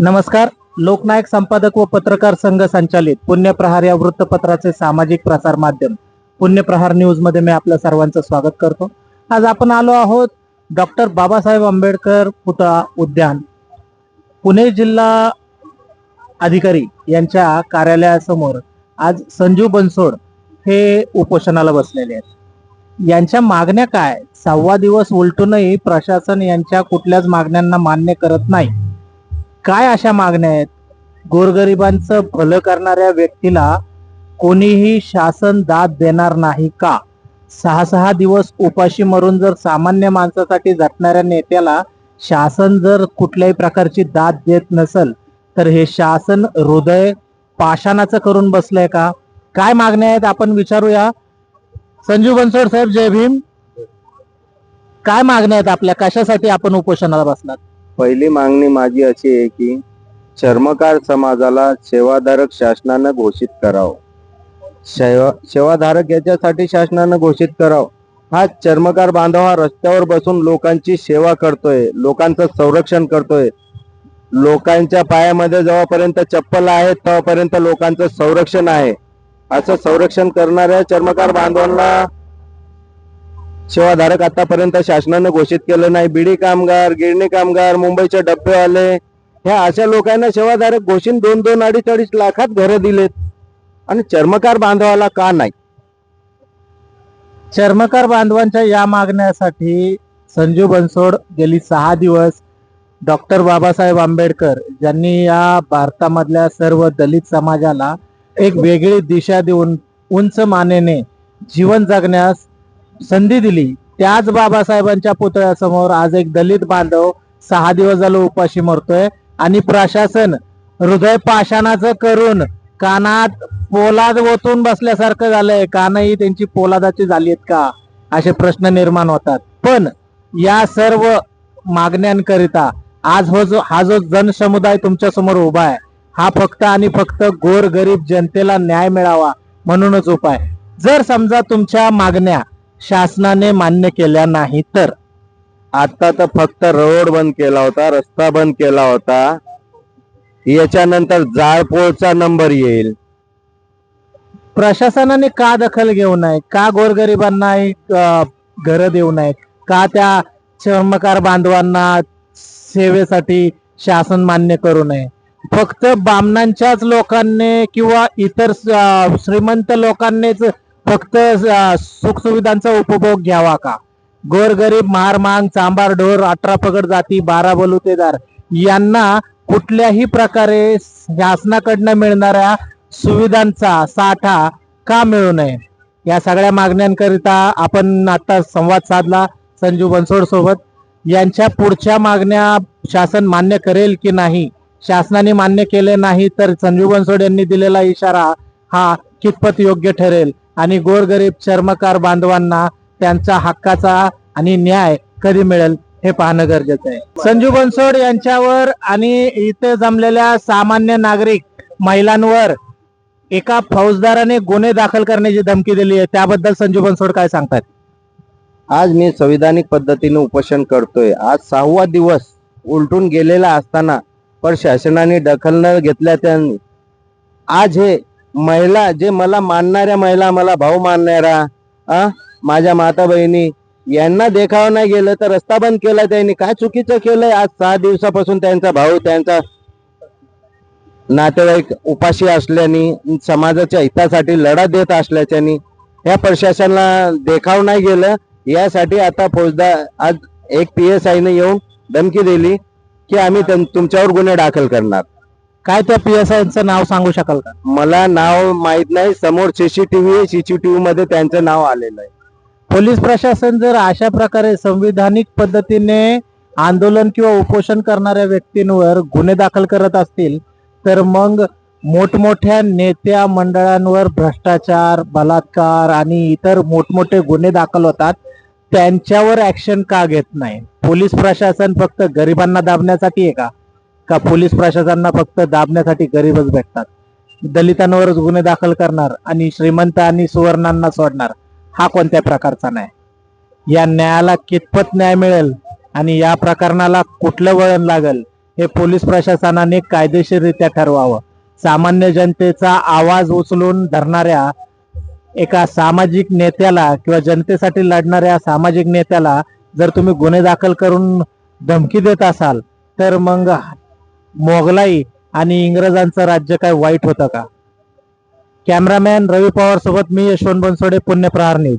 नमस्कार. लोकनायक संपादक व पत्रकार संघ संचालित पुण्यप्रहार या वृत्तपत्राचे सामाजिक प्रसार माध्यम पुण्यप्रहार न्यूजमध्ये मी आपल्या सर्वांचं स्वागत करतो. आज आपण आलो आहोत डॉक्टर बाबासाहेब आंबेडकर पुतळा उद्यान. पुणे जिल्हा अधिकारी यांच्या कार्यालयासमोर आज संजू बनसोड हे उपोषणाला बसलेले आहेत. यांच्या मागण्या काय? सव्वा दिवस उलटूनही प्रशासन यांच्या कुठल्याच मागण्यांना मान्य करत नाही. काय अशा मागण्या आहेत? गोरगरिबांचं भलं करणाऱ्या व्यक्तीला कोणीही शासन दाद देणार नाही का? सहा सहा दिवस उपाशी मरून जर सामान्य माणसासाठी झटणाऱ्या नेत्याला शासन जर कुठल्याही प्रकारची दाद देत नसल तर हे शासन हृदय पाषाणाचं करून बसलंय का? काय मागण्या आहेत? आपण विचारूया. संजीव बनसोड साहेब जय भीम. काय मागण्या आहेत आपल्या? कशासाठी आपण उपोषणाला बसलात? पहिली मागणी माझी अशी आहे की चर्मकार समाजाला सेवाधारक शासनानं घोषित करावं. सेवा सेवाधारक याच्यासाठी शासनानं घोषित करावं. हा चर्मकार बांधव हा रस्त्यावर बसून लोकांची सेवा करतोय लोकांचं संरक्षण करतोय. लोकांच्या पायामध्ये जेव्हापर्यंत चप्पल आहे तेव्हापर्यंत लोकांचं संरक्षण आहे. असं संरक्षण करणाऱ्या चर्मकार बांधवांना सेवाधारक आतापर्यंत शासनानं घोषित केलं नाही. बिडी कामगार गिरणी कामगार मुंबईचे डब्बेवाले ह्या अशा लोकांना सेवाधारक घोषित दोन दोन अडीच अडीच लाखात घरं दिलेत. आणि चर्मकार बांधवाला का नाही? चर्मकार बांधवांच्या या मागण्यासाठी संजू बनसोड गेली सहा दिवस. डॉक्टर बाबासाहेब आंबेडकर ज्यांनी या भारतामधल्या सर्व दलित समाजाला एक वेगळी दिशा देऊन उंच मानेने जीवन जगण्यास संधी दिली. त्याच बाबासाहेबांच्या पुतळ्यासमोर आज एक दलित बांधव सहा दिवस झालं उपाशी मरतोय. आणि प्रशासन हृदय पाषाणाचं करून कानात पोलाद ओतून बसल्यासारखं झालंय. कानही त्यांची पोलादाची झाली आहेत का? असे प्रश्न निर्माण होतात. पण या सर्व मागण्यांकरिता आज हो जो हा जो जनसमुदाय तुमच्यासमोर उभा आहे हा फक्त आणि फक्त गोर गरीब जनतेला न्याय मिळावा म्हणूनच उपाय जर समजा तुमच्या मागण्या शासनाने मान्य केल्या नाही तर. आता तर फक्त रोड बंद केला होता रस्ता बंद केला होता. याच्यानंतर जाळपोळचा नंबर येईल. प्रशासनाने का दखल घेऊ नये? का गोरगरिबांना एक, घरं देऊ नये? का त्या चर्मकार बांधवांना सेवेसाठी शासन मान्य करू नये? फक्त बामणांच्याच लोकांनी किंवा इतर श्रीमंत लोकांनीच फक्त सुखसुविधांचा उपभोग घ्यावा का? गोरगरीब मारमांग चांबार ढोर अठरा पगड जाती बारा बलुतेदार यांना कुठल्याही प्रकारे शासनाकडनं मिळणाऱ्या सुविधांचा साठा का मिळू नये? या सगळ्या मागण्यांकरिता आपण आता संवाद साधला संजू बनसोड सोबत यांच्या पुढच्या मागण्या शासन मान्य करेल की नाही? शासनाने मान्य केले नाही तर संजू बनसोड यांनी दिलेला इशारा हा कितपत योग्य ठरेल? आणि गोरगरीब चर्मकार बांधवांना त्यांचा हक्काचा आणि न्याय कधी मिळेल हे पाहणं गरजेचं आहे. संजू बनसोड यांच्यावर आणि इथे जमलेल्या सामान्य नागरिक महिलांवर एका फौजदाराने गुन्हे दाखल करण्याची धमकी दिली आहे. त्याबद्दल संजू बनसोड काय सांगतात? आज मी संविधानिक पद्धतीने उपोषण करतोय. आज सहावा दिवस उलटून गेलेला असताना पण शासनाने दखल न घेतल्या त्यांनी आज हे महिला जे मला मानणाऱ्या महिला मला भाऊ मानणाऱ्या हा माझ्या माता बहिणी यांना देखावं नाही गेलं तर रस्ता बंद केला त्यांनी. काय चुकीचं केलंय? आज सहा दिवसापासून त्यांचा भाऊ त्यांचा नातेवाईक उपाशी असल्याने समाजाच्या हितासाठी लढा देत असल्याच्यानी या प्रशासनाला देखाव नाही गेलं. यासाठी आता फौजदार आज एक पी एस आयने येऊन धमकी दिली की आम्ही तुमच्यावर गुन्हे दाखल करणार. काय त्या पी एस आयचं नाव सांगू शकाल का? मला नाव माहीत नाही. समोर सीसीटीव्ही सीसीटीव्ही मध्ये त्यांचं नाव आलेलं आहे. पोलीस प्रशासन जर अशा प्रकारे संविधानिक पद्धतीने आंदोलन किंवा उपोषण करणाऱ्या व्यक्तींवर गुन्हे दाखल करत असतील तर मग मोठमोठ्या नेत्या मंडळांवर भ्रष्टाचार बलात्कार आणि इतर मोठमोठे गुन्हे दाखल होतात. त्यांच्यावर ऍक्शन का घेत नाही? पोलीस प्रशासन फक्त गरिबांना दाबण्यासाठी आहे का? का पोलीस प्रशासनांना फक्त दाबण्यासाठी गरीबच भेटतात? दलितांवरच गुन्हे दाखल करणार आणि श्रीमंत आणि सुवर्णांना सोडणार हा कोणत्या प्रकारचा न्याय? या न्यायाला कितपत न्याय मिळेल आणि या प्रकरणाला कुठलं वळण लागेल हे पोलीस प्रशासनाने कायदेशीररित्या ठरवावं. सामान्य जनतेचा आवाज उचलून धरणाऱ्या एका सामाजिक नेत्याला किंवा जनतेसाठी लढणाऱ्या सामाजिक नेत्याला जर तुम्ही गुन्हे दाखल करून धमकी देत असाल तर मग मोगलाई आणि इंग्रजांचं राज्य काय वाईट होतं का? कॅमेरामॅन रवी पवार सोबत मी यशवंत बनसोडे पुण्यप्रहार न्यूज.